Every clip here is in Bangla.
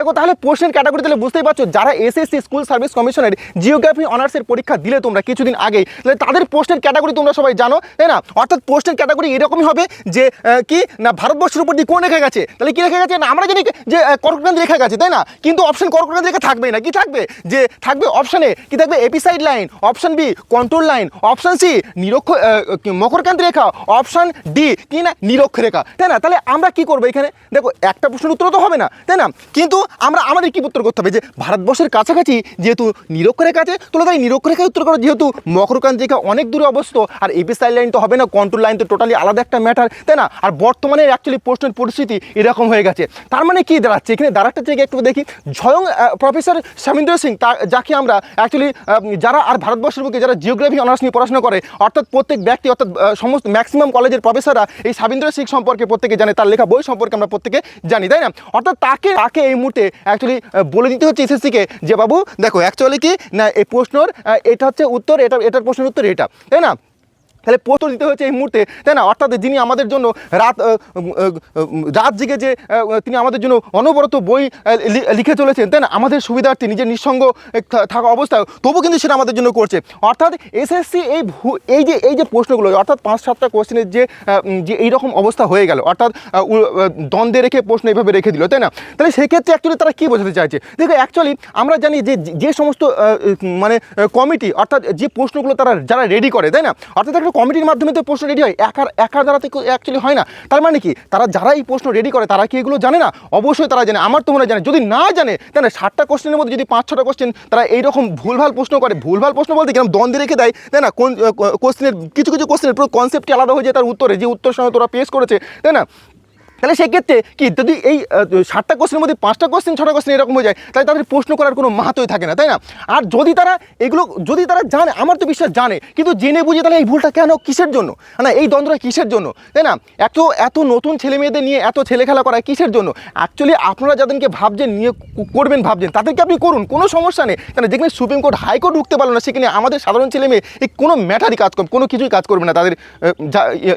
দেখো, তাহলে প্রশ্নের ক্যাটাগরি তাহলে বুঝতেই পারছ, যারা এসএসসি স্কুল সার্ভিস কমিশনের জিওগ্রাফি অনার্সের পরীক্ষা দিলে তোমরা কিছুদিন আগেই, তাহলে তাদের প্রশ্নের ক্যাটাগরি তোমরা সবাই জানো, তাই না? অর্থাৎ প্রশ্নের ক্যাটাগরি এরকমই হবে যে কি? না, ভারতবর্ষের উপর দিয়ে কোন রেখা গেছে? তাহলে কি রেখা গেছে? না, আমরা জানি যে কর্কটক্রান্তি রেখা গেছে, তাই না? কিন্তু অপশন কর্কটক্রান্তি রেখা থাকবে না। কি থাকবে? যে, থাকবে অপশানে কি থাকবে? Apside line option B control line option C নিরক্ষ মকরকান্তি রেখা অপশান ডি কি না, নিরক্ষ রেখা, তাই না? তাহলে আমরা কি করব এখানে? দেখো, একটা প্রশ্নের উত্তর তো হবে না, তাই না? কিন্তু আমরা আমাদের কি উত্তর করতে হবে? যে ভারতবর্ষের কাছাকাছি যেহেতু নিরক্ষ রেখা আছে তাহলে তাই নিরক্ষ রেখায় উত্তর করো। যেহেতু মকরকান্তি রেখা অনেক দূরে অবস্থিত, আর এপিসাইড লাইন তো হবে না কন্ট্রোল লাইন তো টোটালি আলাদা একটা ম্যাটার তাই না? আর বর্তমানে অ্যাকচুয়ালি প্রশ্নের পরিস্থিতি এরকম হয়ে গেছে। তার মানে কি দাঁড়াচ্ছে? এখানে দাঁড়াটা থেকে একটু দেখি। স্বয়ং প্রফেসর স্বামীন্দ্র সিং, তা, যাকে আমরা অ্যাকচুয়ালি যারা আর ভারতবর্ষের বুকে যারা জিওগ্রাফি অনার্স নিয়ে পড়াশোনা করে, অর্থাৎ প্রত্যেক ব্যক্তি, অর্থাৎ সমস্ত ম্যাক্সিমাম কলেজের প্রফেসররা এই স্বামীন্দ্র সিং সম্পর্কে প্রত্যেকে জানে, তার লেখা বই সম্পর্কে আমরা প্রত্যেকে জানি, তাই না? অর্থাৎ তাকে তাকে এই মুহূর্তে অ্যাকচুয়ালি বলে দিতে হচ্ছে এসএসসিকে যে, বাবু, দেখো অ্যাকচুয়ালি কি? না, এই প্রশ্নর এটা হচ্ছে উত্তর, এটা, এটার প্রশ্নের উত্তর এটা। তাই না? তাহলে প্রশ্ন দিতে হয়েছে এই মুহূর্তে, তাই না? অর্থাৎ যিনি আমাদের জন্য রাত রাত জেগে যে তিনি আমাদের জন্য অনবরত বই লিখে চলেছেন, তাই না? আমাদের সুবিধার্থে নিজের নিঃসঙ্গ থাকা অবস্থায় তবু কিন্তু সেটা আমাদের জন্য করছে। অর্থাৎ এসএসসি এই এই যে এই যে প্রশ্নগুলো, অর্থাৎ পাঁচ, সাতটা কোশ্চেনের যে যে এইরকম অবস্থা হয়ে গেল, অর্থাৎ দ্বন্দ্বে রেখে প্রশ্ন এইভাবে রেখে দিল, তাই না? তাহলে সেক্ষেত্রে অ্যাকচুয়ালি তারা কী বোঝাতে চাইছে? দেখো অ্যাকচুয়ালি আমরা জানি যে যে সমস্ত মানে কমিটি, অর্থাৎ যে প্রশ্নগুলো তারা, যারা রেডি করে, তাই না? অর্থাৎ একটা কমিটির মাধ্যমে তো প্রশ্ন রেডি হয়। একার একার দ্বারা তো অ্যাকচুয়ালি হয় না। তার মানে কি? তারা যারা এই প্রশ্ন রেডি করে, তারা কি এগুলো জানে না? অবশ্যই তারা জানে। আমার তো মনে জানে। যদি না জানে, তাহলে ষাটটা কোশ্চেনের মধ্যে যদি পাঁচ, ছটা কোশ্চেন তারা এইরকম ভুলভাল প্রশ্ন করে। ভুলভাল প্রশ্ন বলতে কীরকম দ্বন্দ্বে রেখে দেয়, তাই না? কোন কোশ্চেনের কিছু কিছু কোশ্চেনের পুরো কনসেপ্টটি আলাদা হয়ে যায় তার উত্তরে। যে উত্তর সঙ্গে তোরা পেশ করেছে, তাই না? তাহলে সেক্ষেত্রে কি, যদি এই ষাটটা কোশ্চেনের মধ্যে পাঁচটা কোশ্চেন ছটা কোশ্চেন এরকম হয়ে যায়, তাহলে তাদের প্রশ্ন করার কোনো মাহাতই থাকে না, তাই না? আর যদি তারা এগুলো, যদি তারা জানে, আমার তো বিশ্বাস জানে, কিন্তু জেনে বুঝে তাহলে এই ভুলটা কেন, কিসের জন্য? না, এই দ্বন্দ্বটা কিসের জন্য? তাই না? এত এত নতুন ছেলে মেয়েদের নিয়ে এত ছেলে খেলা করা কিসের জন্য? অ্যাকচুয়ালি আপনারা যাদেরকে ভাবছেন, নিয়ে করবেন, ভাবছেন, তাদেরকে আপনি করুন, কোনো সমস্যা নেই। কেন, যেখানে সুপ্রিম কোর্ট হাইকোর্ট ঢুকতে পারল না, সেখানে আমাদের সাধারণ ছেলে মেয়ে এই কোনো ম্যাটারই কাজ করবে, কোনো কিছুই কাজ করবে না, তাদের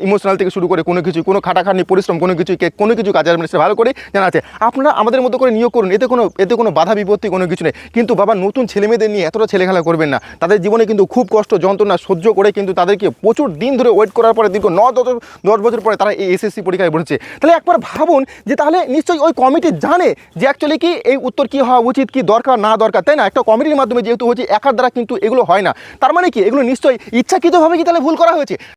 ইমোশনাল থেকে শুরু করে কোনো কিছু, কোনো খাটাখাটনি, পরিশ্রম, কোনো কিছু কোনো কিছু কাজ আসবে সেটা ভালো করে জানা আছে। আপনারা আমাদের মতো করে নিয়োগ করুন, এতে কোনো এতে কোনো বাধা বিপত্তি, কোনো কিছু নেই। কিন্তু বাবা, নতুন ছেলে মেয়েদের নিয়ে এতটা ছেলেখেলা করবেন না। তাদের জীবনে কিন্তু খুব কষ্ট, যন্ত্রণা সহ্য করে কিন্তু তাদেরকে প্রচুর দিন ধরে ওয়েট করার পরে, দীর্ঘ ন, দশ দশ বছর পরে তারা এই এসএসসি পরীক্ষায় বসেছে তাহলে একবার ভাবুন যে তাহলে নিশ্চয়ই ওই কমিটি জানে যে অ্যাকচুয়ালি কি এই উত্তর কি হওয়া উচিত, কি দরকার, না দরকার, তাই না? একটা কমিটির মাধ্যমে যেহেতু হচ্ছে একার দ্বারা কিন্তু এগুলো হয় না। তার মানে কি? এগুলো নিশ্চয়ই ইচ্ছাকৃতভাবে কি তাহলে ভুল করা হয়েছে?